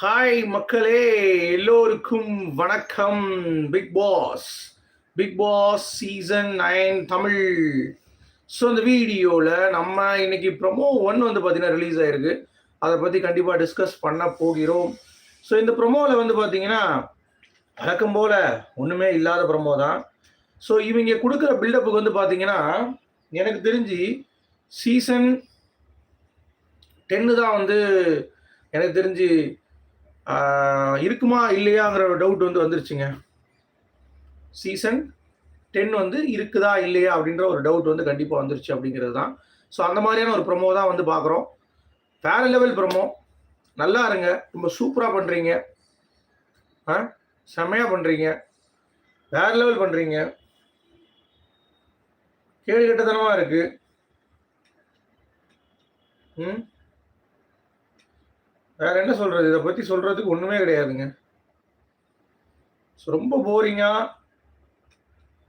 Hi மக்களே எல்லோருக்கும் வணக்கம். Bigg Boss Bigg Boss season nine Tamil. So இந்த வீடியோவில் நம்ம இன்னைக்கு ப்ரொமோ ஒன் வந்து பார்த்தீங்கன்னா ரிலீஸ் ஆயிருக்கு. அதை பற்றி கண்டிப்பாக டிஸ்கஸ் பண்ண போகிறோம். ஸோ இந்த ப்ரொமோவில் வந்து பார்த்தீங்கன்னா வழக்கம் போல் ஒன்றுமே இல்லாத ப்ரொமோ தான். ஸோ இவங்க கொடுக்குற பில்டப்புக்கு வந்து பார்த்தீங்கன்னா எனக்கு தெரிஞ்சு சீசன் டென்னு தான் வந்து எனக்கு தெரிஞ்சு இருக்குமா இல்லையாங்கிற ஒரு டவுட் வந்து வந்துருச்சுங்க. சீசன் டென் வந்து இருக்குதா இல்லையா அப்படின்ற ஒரு டவுட் வந்து கண்டிப்பாக வந்துருச்சு அப்படிங்கிறது தான் ஸோ அந்த மாதிரியான ஒரு ப்ரொமோ தான் வந்து பார்க்குறோம் வேற லெவல் ப்ரொமோ நல்லா இருங்க. ரொம்ப சூப்பராக பண்ணுறீங்க ஆ செம்மையாக பண்ணுறீங்க வேற லெவல் பண்ணுறீங்க கேடு கட்டத்தனமாக இருக்குது ம்? வேற என்ன சொல்றது? இதை பத்தி சொல்றதுக்கு ஒண்ணுமே கிடையாதுங்க. ரொம்ப போரிங்கா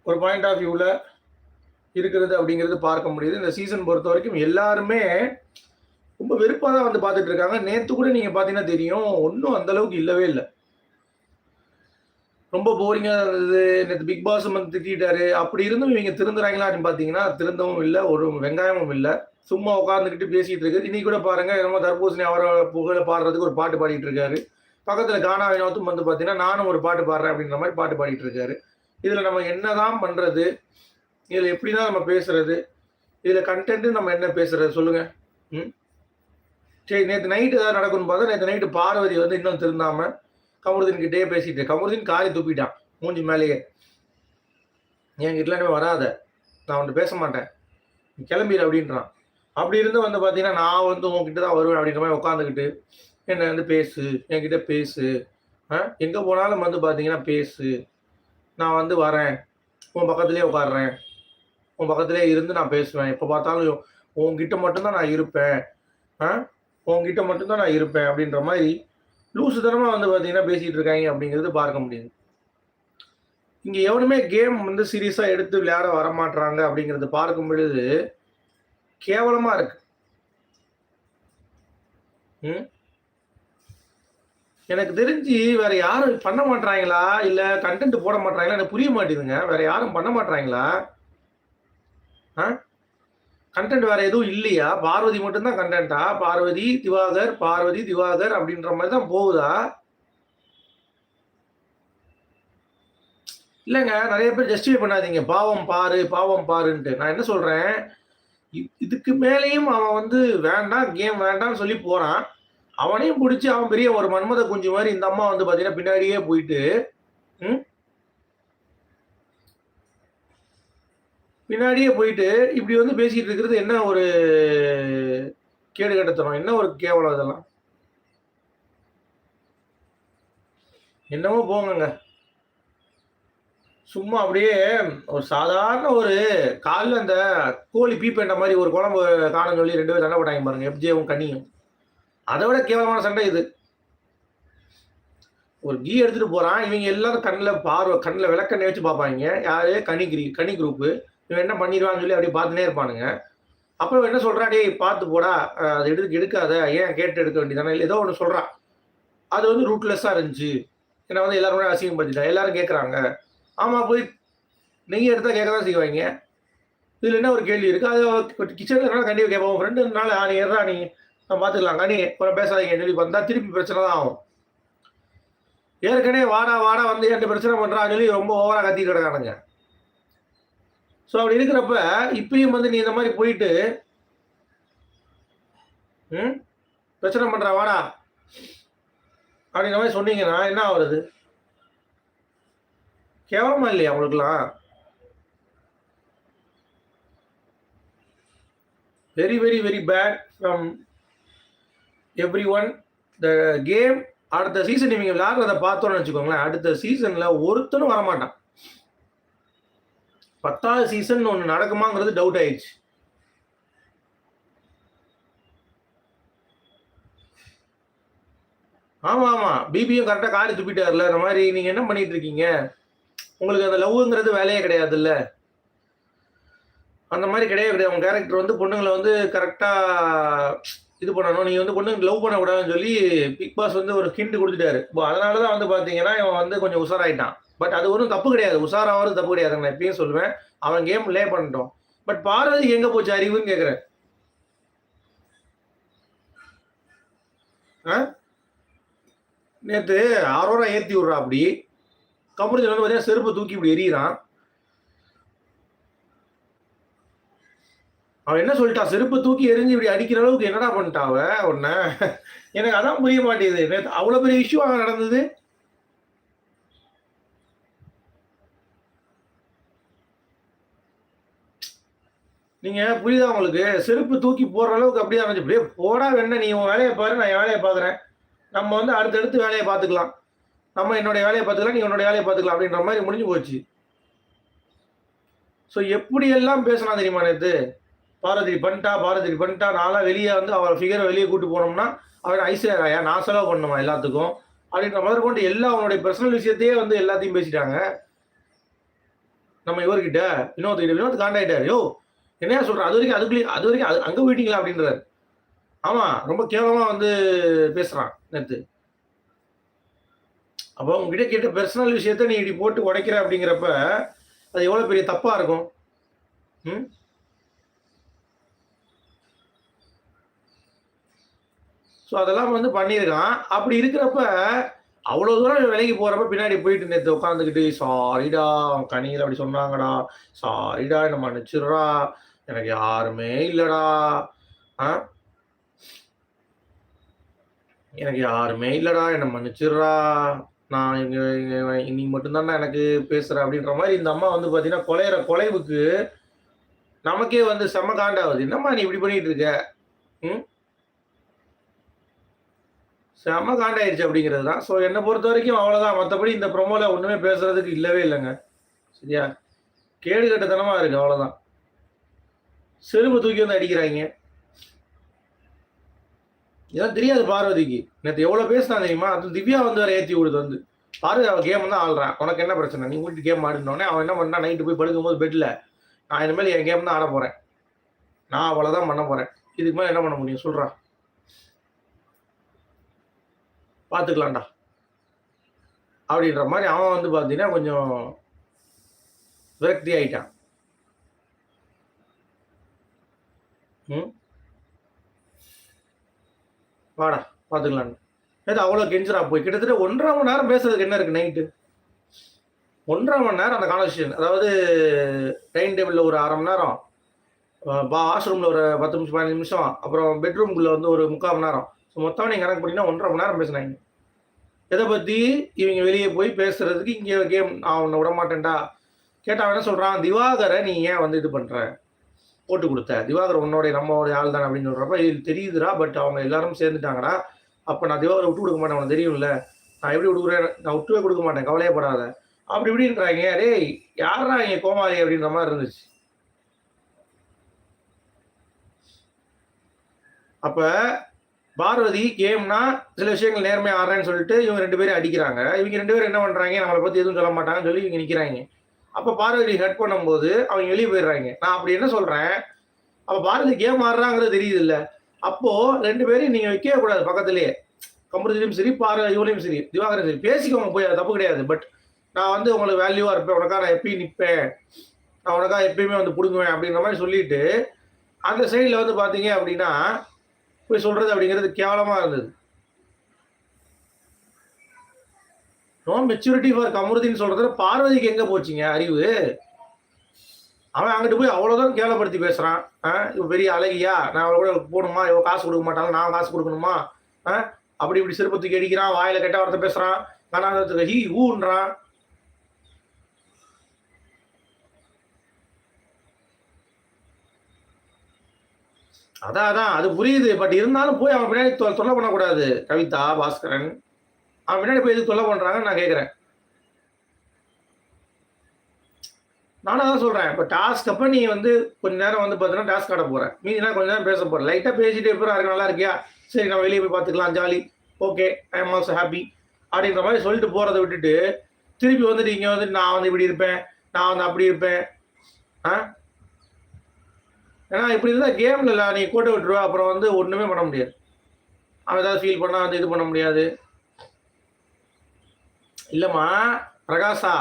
ஒரு பாயிண்ட் ஆஃப் வியூவில் இருக்கிறது அப்படிங்கிறது பார்க்க முடியுது. இந்த சீசன் பொறுத்த வரைக்கும் எல்லாருமே ரொம்ப வெறுப்பாக தான் வந்து பார்த்துட்டு இருக்காங்க. நேற்று கூட நீங்கள் பார்த்தீங்கன்னா தெரியும் ஒன்றும் அந்த அளவுக்கு இல்லவே இல்லை. ரொம்ப போரிங்காக இருந்தது. நேற்று பிக் பாஸ் வந்து திட்டாரு அப்படி இருந்தும் இவங்க திருந்துறாங்களா அப்படின்னு பார்த்தீங்கன்னா திருந்தவும் இல்லை ஒரு வெங்காயமும் இல்லை. சும்மா உட்காந்துக்கிட்டு பேசிட்டு இருக்காரு இன்னைக்கு கூட பாருங்க என்னமோ தர்பூசணி அவரோட புகழ பாடுறதுக்கு ஒரு பாட்டு பாடிட்டு இருக்காரு. பக்கத்துல கானா வினோத்தும் வந்து பாத்தீங்கன்னா நானும் ஒரு பாட்டு பாடுறேன் அப்படின்ற மாதிரி பாட்டு பாடிட்டு இருக்காரு. இதுல நம்ம என்னதான் பண்றது? இதுல எப்படிதான் நம்ம பேசுறது? இதுல கண்டென்ட் நம்ம என்ன பேசுறது? சொல்லுங்க. ம்? சரி நேற்று நைட்டு ஏதாவது நடக்கும்னு பார்த்தா நேற்று நைட்டு பார்வதி வந்து இன்னும் திருந்தாம கமருதீன் கிட்டே பேசிட்டு கமருதீன் காரி துப்பிட்டான் மூஞ்சி மேலேயே. என் கிட்ட வராத. நான் உன்கிட்ட பேச மாட்டேன். கிளம்பிடு அப்படின்றான். அப்படி இருந்து வந்து பார்த்தீங்கன்னா நான் வந்து உங்ககிட்ட தான் வருவேன் அப்படின்ற மாதிரி உட்காந்துக்கிட்டு என்ன வந்து பேசு என்கிட்ட பேசு. ஆ? எங்கே போனாலும் வந்து பார்த்தீங்கன்னா பேசு. நான் வந்து வரேன். உன் பக்கத்துலேயே உட்காடுறேன் உன் பக்கத்துலேயே இருந்து நான் பேசுவேன். எப்போ பார்த்தாலும் உங்ககிட்ட மட்டும்தான் நான் இருப்பேன். ஆ? உங்ககிட்ட மட்டும்தான் நான் இருப்பேன் அப்படின்ற மாதிரி லூசு தரமாக வந்து பார்த்தீங்கன்னா பேசிகிட்டு இருக்காங்க அப்படிங்கிறது பார்க்க முடியுது. இங்கே எவனுமே கேம் வந்து சீரியஸாக எடுத்து விளையாட வரமாட்றாங்க அப்படிங்கிறது பார்க்கும் பொழுது கேவலமா இருக்கு. ம்? எனக்கு தெரிஞ்சு வேற யாரும் பண்ண மாட்டாங்களா இல்ல கண்டென்ட் போட மாட்டாங்களா எனக்கு புரிய மாட்டேங்குதுங்க. வேற யாரும் பண்ண மாட்டாங்களா கண்டென்ட் வேற எதுவும் இல்லையா? பார்வதி மட்டும்தான் கண்டென்ட்டா பார்வதி திவாகர் பார்வதி திவாகர் அப்படின்ற மாதிரி தான் போகுதா? இல்லைங்க நிறைய பேர் ஜஸ்டிஃபை பண்ணாதீங்க. பாவம் பாரு பாவம் பாருன்ட்டு. நான் என்ன சொல்றேன்? இதுக்கு மேலேயும் அவன் வந்து வேண்டாம் கேம் வேண்டாம்னு சொல்லி போறான். அவனையும் பிடிச்சி அவன் பெரிய ஒரு மன்மத குஞ்சு மாதிரி இந்த அம்மா வந்து பாத்தீங்கன்னா பின்னாடியே போயிட்டு ம்? பின்னாடியே போயிட்டு இப்படி வந்து பேசிட்டு இருக்கிறது என்ன ஒரு கேடு கட்டத்தனம்? என்ன ஒரு கேவலம் இதெல்லாம்? என்னமோ போங்கங்க. சும்மா அப்படியே ஒரு சாதாரண ஒரு காலில் அந்த கோழி பீப்பேண்ட மாதிரி ஒரு குழம்பு காணும் சொல்லி ரெண்டு பேரும் சண்டை போட்டாங்க பாருங்க எப்ஜேவும் கனியும் அதை விட கேவலமான சண்டை இது. ஒரு கீ எடுத்துட்டு போறான் இவங்க எல்லாரும் கண்ணில் பார்வை கண்ணில் விளக்கண்ணை வச்சு பார்ப்பாங்க. யாரு? கனி கிரி கனி குரூப்பு இவன் என்ன பண்ணிடுவான்னு சொல்லி அப்படியே பார்த்துனே இருப்பானுங்க. அப்புறம் என்ன சொல்றா டேய் பார்த்து போடா. அது அதை எடுத்து எடுக்காத. ஏன் கேட்டு எடுக்க வேண்டியதானே? ஏதோ ஒன்று சொல்றான். அது வந்து ரூட்லெஸ்ஸாக இருந்துச்சு. என்னை வந்து எல்லாரும் அசிங்கப்படுத்திட்டா எல்லாரும் கேட்குறாங்க ஆமாம் போய் நெய் எடுத்தால் கேட்க தான் செய்வாங்க. இதில் என்ன ஒரு கேள்வி இருக்கு? அது கிச்சன்ல இருந்தாலும் கண்டிப்பாக கேட்போம். ஃப்ரெண்டு நாள் நீ ஏறா நீ நான் பார்த்துக்கலாம் கனி அப்புறம் பேசாதீங்க சொல்லி வந்தால் திருப்பி பிரச்சனை தான் ஆகும். ஏற்கனவே வாடா வாடா வந்து என்கிட்ட பிரச்சனை பண்ணுறான் சொல்லி ரொம்ப ஓவராக கத்தி கிடக்கானுங்க. ஸோ அப்படி இருக்கிறப்ப இப்பயும் வந்து நீ இந்த மாதிரி போயிட்டு ம்? பிரச்சனை பண்ணுறா வாடா. அப்படிங்கிற மாதிரி சொன்னீங்கன்னா என்ன ஆகுறது? கேவலமா இல்லையா அவங்களுக்குலாம் very very very bad from every one the game அடுத்த சீசன் இவங்க விளையாடுறத பார்த்தோன்னு வச்சுக்கோங்களேன். அடுத்த சீசன்ல ஒருத்தனும் வரமாட்டான். பத்தாவது சீசன் ஒன்று நடக்குமாங்கிறது டவுட் ஆயிடுச்சு. ஆமா ஆமா. பிபியும் கரெக்டாக காரி துப்பிட்டார்ல. இந்த மாதிரி நீங்க என்ன பண்ணிட்டு இருக்கீங்க? உங்களுக்கு அந்த லவ்ங்கிறது வேலையே கிடையாதுல்ல? அந்த மாதிரி கிடையவே கிடையாது. அவங்க கேரக்டர் வந்து பொண்ணுங்களை வந்து கரெக்டாக இது பண்ணணும். நீங்கள் வந்து பொண்ணு லவ் பண்ணக்கூடாதுன்னு சொல்லி பிக் பாஸ் வந்து ஒரு ஹிண்ட் கொடுத்துட்டாரு. இப்போ அதனால தான் வந்து பார்த்தீங்கன்னா இவன் வந்து கொஞ்சம் உஷாராயிட்டான். பட் அது ஒன்றும் தப்பு கிடையாது. உஷாராவது தப்பு கிடையாது. நான் எப்பயும் சொல்லுவேன். அவன் கேம் லே பண்ணிட்டோம். பட் பார்வதி எங்க போச்சு அறிவுன்னு கேட்குறேன் நேற்று அரோரா ஏற்றி விட்றா அப்படி. கம்பெனி வந்து பார்த்தீங்கன்னா செருப்பை தூக்கி இப்படி எறிகிறான். அவன் என்ன சொல்லிட்டா? செருப்பை தூக்கி எரிஞ்சு இப்படி அடிக்கிற அளவுக்கு என்னடா பண்ணிட்டா உன்ன? எனக்கு அதான் புரிய மாட்டேங்குது. நேற்று அவ்வளோ பெரிய இஷ்யூ அங்கே நடந்தது. நீங்க புரியுதா உங்களுக்கு? செருப்பு தூக்கி போடுற அளவுக்கு அப்படியே அமைஞ்சு அப்படியே போடா வேணா நீ உன் வேலையை பாரு நான் என் வேலையை பார்க்குறேன் நம்ம வந்து அடுத்தடுத்து வேலையை பார்த்துக்கலாம். நம்ம என்னுடைய வேலையை பார்த்துக்கலாம் நீ என்னோட வேலையை பார்த்துக்கலாம் அப்படின்ற மாதிரி முடிஞ்சு போச்சு. ஸோ எப்படியெல்லாம் பேசலாம் தெரியுமா நேற்று பாரதி பண்ணிட்டா பாரதி பண்ணிட்டா நாளாக வெளியே வந்து அவரை ஃபிகரை வெளியே கூட்டு போனோம்னா அவன் ஐஸ்வர்யா நான் செலவு பண்ணுமா எல்லாத்துக்கும்? அப்படின்ற மாதிரி கொண்டு எல்லா அவனுடைய பர்சனல் விஷயத்தையே வந்து எல்லாத்தையும் பேசிட்டாங்க. நம்ம இவர்கிட்ட வினோத்கிட்ட வினோத் காண்டாயிட்டாரு. யோ என்னையா சொல்கிறேன் அது வரைக்கும் அதுக்குள்ளே அது வரைக்கும் அது அங்கே போயிட்டீங்களா அப்படின்றார். ஆமாம் ரொம்ப கேவலமாக வந்து பேசுகிறான் நேற்று அப்போ உங்ககிட்ட கேட்ட பர்சனல் விஷயத்த நீ இப்படி போட்டு உடைக்கிற அப்படிங்கிறப்ப அது எவ்வளோ பெரிய தப்பா இருக்கும்? ம்? ஸோ அதெல்லாம் வந்து பண்ணியிருக்கான். அப்படி இருக்கிறப்ப அவ்வளோ தூரம் விலைக்கு போகிறப்ப பின்னாடி போயிட்டு நேற்று உட்காந்துக்கிட்டு சாரிடா அவன் கனியில் அப்படி சொன்னாங்கடா. சாரிடா என்ன மன்னிச்சிடுறா. எனக்கு யாருமே இல்லைடா. ஆ? எனக்கு யாருமே இல்லைடா என்னை மன்னிச்சிடுறா. நான் இங்கே இன்னைக்கு மட்டும்தான் எனக்கு பேசுகிறேன் அப்படின்ற மாதிரி இந்த அம்மா வந்து பார்த்தீங்கன்னா கொலையிற கொலைவுக்கு நமக்கே வந்து செம்ம காண்டாகுது. என்னம்மா நீ இப்படி பண்ணிட்டு இருக்க? ம்? செம்ம காண்டாயிருச்சு அப்படிங்கிறது தான் ஸோ என்னை பொறுத்த வரைக்கும் அவ்வளோதான் மற்றபடி இந்த ப்ரொமோவில் ஒன்றுமே பேசுறதுக்கு இல்லவே இல்லைங்க. சரியா? கேடு கட்டத்தனமாக இருக்கு அவ்வளோதான் செருப்பு தூக்கி வந்து அடிக்கிறாங்க இதெல்லாம் தெரியாது பார்வதிக்கு. நேற்று எவ்வளோ பேசினா தெரியுமா? அது திவ்யா வந்து வேற ஏற்றி விடுது வந்து. பார்வதி அவள் கேம் தான் ஆடுறான். உனக்கு என்ன பிரச்சனை? நீ வீட்டு கேம் ஆடினோடனே அவன் என்ன பண்ணா நைட்டு போய் படுக்கும்போது பெட்டில் நான் இனிமேல் என் கேம் தான் ஆட போகிறேன் நான் அவ்வளோதான் பண்ண போகிறேன் இதுக்கு மேலே என்ன பண்ண முடியும்? சொல்கிறான் பார்த்துக்கலாம்டா. அப்படின்ற மாதிரி அவன் வந்து பார்த்தீங்கன்னா கொஞ்சம் விரக்தி ஆயிட்டான். ம்? வாடா பார்த்துக்கலான்னு ஏதோ அவ்வளோ கெஞ்சிரா போய். கிட்டத்தட்ட ஒன்றரை மணி நேரம் பேசுறதுக்கு என்ன இருக்கு நைட்டு ஒன்றரை மணி நேரம் அந்த கான்வர்சேஷன் அதாவது டைனிங் டேபிளில் ஒரு அரை மணி நேரம் பா வாஷ்ரூமில் ஒரு பத்து நிமிஷம் பதினஞ்சு நிமிஷம் அப்புறம் பெட்ரூம்குள்ளே வந்து ஒரு முக்கால் மணி நேரம். ஸோ மொத்தம் நீங்கள் கணக்கு பண்ணிங்கன்னா ஒன்றரை மணி நேரம் பேசினாங்க. எதை பற்றி இவங்க வெளியே போய் பேசுறதுக்கு இங்கே கேம் நான் உன்னை விட மாட்டேன்டா. கேட்டால் என்ன சொல்கிறான் திவாகரை நீ ஏன் வந்து இது பண்ணுற போட்டு கொடுத்த திவாகர் உன்னோடைய நம்மளுடைய ஆள் தான் அப்படின்னு சொல்கிறப்ப இது தெரியுதுடா பட் அவங்க எல்லாரும் சேர்ந்துட்டாங்கடா. அப்போ நான் திவாகரை விட்டு கொடுக்க மாட்டேன் அவனுக்கு தெரியும்ல. நான் எப்படி கொடுக்குறேன் நான் விட்டுவே கொடுக்க மாட்டேன் கவலையப்படாத. அப்படி இப்படின்றாங்க டேய் யாரா இங்கே கோமாளி அப்படின்ற மாதிரி இருந்துச்சு. அப்ப பார்வதி கேம்னா சில விஷயங்கள் நேர்மையாக ஆடுறேன்னு சொல்லிட்டு இவங்க ரெண்டு பேரும் அடிக்கிறாங்க. இவங்க ரெண்டு பேரும் என்ன பண்றாங்க? நம்மளை பத்தி எதுவும் சொல்ல மாட்டாங்கன்னு சொல்லி இவங்க நிக்கிறாங்க. அப்ப பார்வதி ஹெட் பண்ணும்போது அவங்க வெளியே போயிடுறாங்க. நான் அப்படி என்ன சொல்றேன்? அப்ப பாரதி கேம் ஆடுறாங்கிறது தெரியுது இல்ல. அப்போ ரெண்டு பேரும் நீங்க வைக்கவே கூடாது பக்கத்துலேயே கம்பரத்திலையும் சரி பார்வ சரி திவாகரன் சரி. பேசிக்கோங்க போய் அது தப்பு கிடையாது. பட் நான் வந்து உங்களுக்கு வேல்யூவா இருப்பேன். உனக்கா நான் எப்பயும் நிற்பேன் நான் உனக்கா எப்பயுமே வந்து பிடுங்குவேன் அப்படின்ற மாதிரி சொல்லிட்டு அந்த சைடில் வந்து பார்த்தீங்க அப்படின்னா போய் சொல்றது அப்படிங்கிறது கேவலமா இருந்தது. நோ மெச்சூரிட்டி ஃபார் கமருதின்னு சொல்றதுல பார்வதிக்கு எங்க போச்சுங்க அறிவு? அவன் அங்கிட்டு போய் அவ்வளவுதான் கேவலப்படுத்தி பேசுறான். இவன் பெரிய அழகியா? நான் அவளை கூட போகணுமா? இவ்வளோ காசு கொடுக்க மாட்டாங்க நான் காசு கொடுக்கணுமா? அப்படி இப்படி சிறுபத்துக்கு அடிக்கிறான் வாயில கெட்ட வார்த்தை பேசுறான். கனாதத்துக்கு ஹீ ஊன்றான். அதான் அதான். அது புரியுது. பட் இருந்தாலும் போய் அவன் பின்னாடி தொல்லை பண்ணக்கூடாது. கவிதா பாஸ்கரன். அவன் பின்னாடி போய் எதுக்கு தொல்லை பண்ணுறாங்கன்னு நான் கேட்குறேன் நானும் அதான் சொல்கிறேன் இப்போ டாஸ்க் அப்போ நீ வந்து கொஞ்ச நேரம் வந்து பார்த்தீங்கன்னா டாஸ்க் ஆட போகிறேன் மீதி நான் கொஞ்ச நேரம் பேச போகிறேன் லைட்டாக பேசிட்டே இருப்பேன் இருக்கு நல்லா இருக்கியா? சரி நான் வெளியே போய் பார்த்துக்கலாம் jolly okay I am also happy அப்படின்ற மாதிரி சொல்லிட்டு போகிறத விட்டுட்டு திருப்பி வந்துட்டு இங்கே வந்து நான் வந்து இப்படி இருப்பேன் நான் வந்து அப்படி இருப்பேன். ஆ? ஏன்னா இப்படி இருந்தால் கேமில் இல்லை நீ கூட்ட விட்டுருவா அப்புறம் வந்து ஒன்றுமே பண்ண முடியாது. அவன் ஏதாவது ஃபீல் பண்ணால் வந்து இது பண்ண முடியாது. இல்லைம்மா பிரகாஷா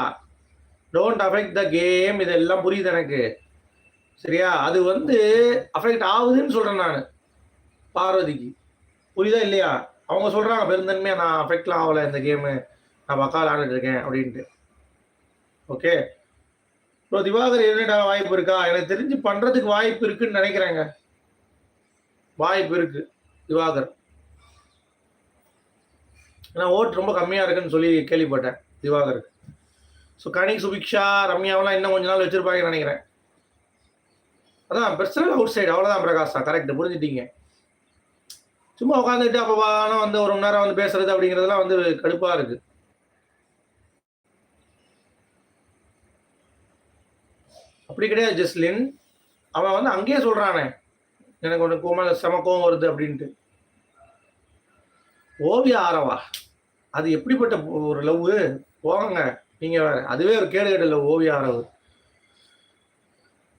டோன்ட் அஃபெக்ட் த கேம் இதெல்லாம் புரியுது எனக்கு. சரியா? அது வந்து அஃபெக்ட் ஆகுதுன்னு சொல்கிறேன் நான். பார்வதிக்கு. புரியுதா இல்லையா? அவங்க சொல்கிறாங்க பெருந்தன்மையாக நான் அஃபெக்ட்லாம் ஆகலை இந்த கேமு நான் பக்கா விளாண்டுட்டு இருக்கேன் அப்படின்ட்டு. ஓகே ப்ரோ திவாகர் என்னடா வாய்ப்பு இருக்கா? எனக்கு தெரிஞ்சு பண்ணுறதுக்கு வாய்ப்பு இருக்குன்னு நினைக்கிறேங்க. வாய்ப்பு இருக்குது திவாகர். ஏன்னா ஓட்டு ரொம்ப கம்மியாக இருக்குன்னு சொல்லி கேள்விப்பட்டேன் திவாகருக்கு. ஸோ கனி சுபிக்ஷா ரம்யாவெல்லாம் இன்னும் கொஞ்ச நாள் வச்சுருப்பாங்கன்னு நினைக்கிறேன். அதான் பெர்சனல் அவுட் சைடு அவ்வளோதான் பிரகாஷா. கரெக்ட் புரிஞ்சுட்டீங்க. சும்மா உட்காந்துட்டு அப்போ வானம் வந்து ஒரு மணி நேரம் வந்து பேசுறது அப்படிங்கிறதுலாம் வந்து கடுப்பாக இருக்கு. அப்படி கிடையாது ஜஸ்லின். அவன் வந்து அங்கேயே சொல்கிறானே எனக்கு ஒன்று கோமல் செம கோவம் வருது அப்படின்ட்டு. ஓவிய ஆரவா? அது எப்படிப்பட்ட ஒரு லவ் போங்க. நீங்க வேற. அதுவே ஒரு கேடு கேடு லவ் ஓவிய ஆரவு.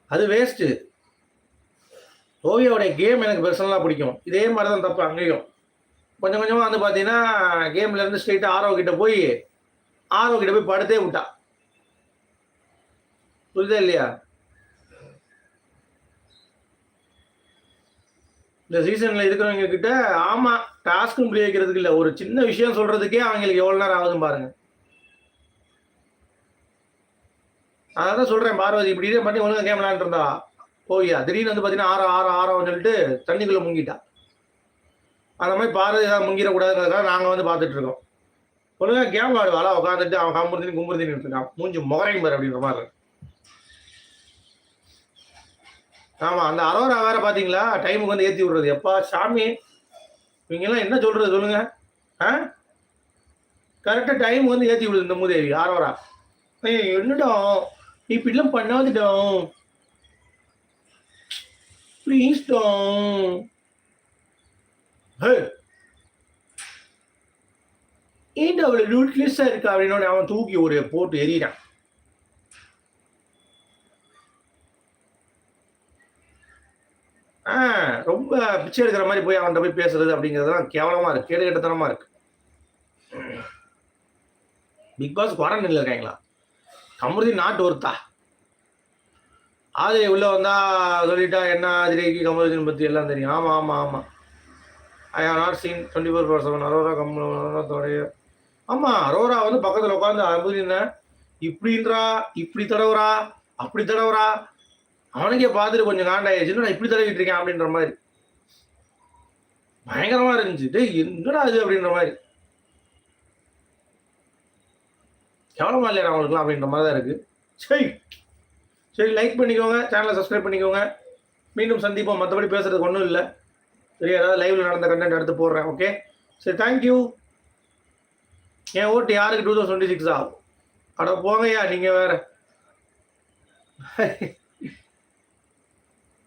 அது வேஸ்ட்டு ஓவியாவுடைய கேம் எனக்கு பெர்சனலாக பிடிக்கும். இதே மாதிரி தான் தப்பு அங்கேயும். கொஞ்சம் கொஞ்சமாக வந்து பார்த்தீங்கன்னா கேம்லேருந்து ஸ்ட்ரெயிட்டாக ஆரோ கிட்ட போய் ஆரோ கிட்ட போய் படுத்தே விட்டா. புரியுதா இல்லையா? இந்த சீசன்ல இருக்கிறவங்க கிட்ட ஆமா டாஸ்க்கும் புரிய வைக்கிறதுக்கு இல்ல. ஒரு சின்ன விஷயம் சொல்றதுக்கே அவங்களுக்கு எவ்வளவு நேரம் ஆகுதுன்னு பாருங்க. அதான் சொல்றேன் பார்வதி. இப்படி இதே பண்ணி ஒழுங்கா கேம் விளையாண்டு இருந்தா ஓய்யா திடீர்னு வந்து பாத்தீங்கன்னா ஆறா ஆறா ஆறான்னு சொல்லிட்டு தண்ணிக்குள்ள முங்கிட்டா. அந்த மாதிரி பார்வதி ஏதாவது முங்கிடக்கூடாதுங்கிறதுக்காக நாங்க வந்து பார்த்துட்டு இருக்கோம். ஒழுங்கா கேம் விளாடுவாளா உட்காந்துட்டு அவன் கம்புறுத்தின்னு கும்புறுத்தின்னு இருக்கான். மூஞ்சி முகரையும் பாரு அப்படின்ற மாதிரி. இருக்கு. ஆமா அந்த அரோரா வேற பாத்தீங்களா? டைமுக்கு வந்து ஏத்தி விடுறது. எப்பா சாமி இவங்க எல்லாம் என்ன சொல்றது சொல்லுங்க? ஆ? கரெக்டா டைம் வந்து ஏத்தி விடுது இந்த மூதேவி அரோரா. ஏய் என்னடா? நீ இப்படிலாம் பண்ணாதுடாம் ப்ளீஸ் டாம் ஏன்டா அவளை ரூட்லெஸ்ஸா இருக்கா? அப்படின்னு அவன் தூக்கி ஒரு போட்டு எறிகிறான் ரொம்ப பிச்சை எடுக்கிற மாதிரி போய் அவன்கிட்ட போய் பேசுறது அப்படிங்கிறதுலாம் கேவலமா இருக்கு கேடு கெட்டத்தனமா இருக்கு பிக் பாஸ் குவாரண்டைன்ல இருக்காங்களா? கமருதி நாட்டு ஒருத்தா? ஆதிரை உள்ள வந்தா சொல்லிட்டா என்ன ஆதிரைக்கு கமருதீன் பத்தி எல்லாம் தெரியும். ஆமா ஆமா ஆமா. I have not seen twenty four per seven Aurora கம்மோடைய ஆமா அரோரா வந்து பக்கத்துல உட்காந்து அமுதின இப்படின்றா இப்படி தடவுறா அப்படி தடவுறா அவனுக்கே பார்த்துட்டு கொஞ்சம் காண்டாயிடுச்சு நான் இப்படி தடவிட்டு இருக்கேன் அப்படின்ற மாதிரி. பயங்கரமா இருந்துச்சு. டேய் என்னடா அது அப்படின்ற மாதிரி. கேவலமா இல்லையா அவங்களுக்குலாம் அப்படின்ற மாதிரி தான் இருக்கு. சரி. சரி லைக் பண்ணிக்கோங்க. சேனலை சப்ஸ்கிரைப் பண்ணிக்கோங்க. மீண்டும் சந்திப்போம். மற்றபடி பேசுறதுக்கு ஒன்றும் இல்லை. சரி ஏதாவது லைவ்ல நடந்த கண்டென்ட் எடுத்து போடுறேன். ஓகே சரி தேங்க்யூ என் ஓட்டு யாருக்கு? டூ தௌசண்ட் டுவெண்ட்டி சிக்ஸ் ஆகும் அட போங்கய்யா நீங்கள் வேற.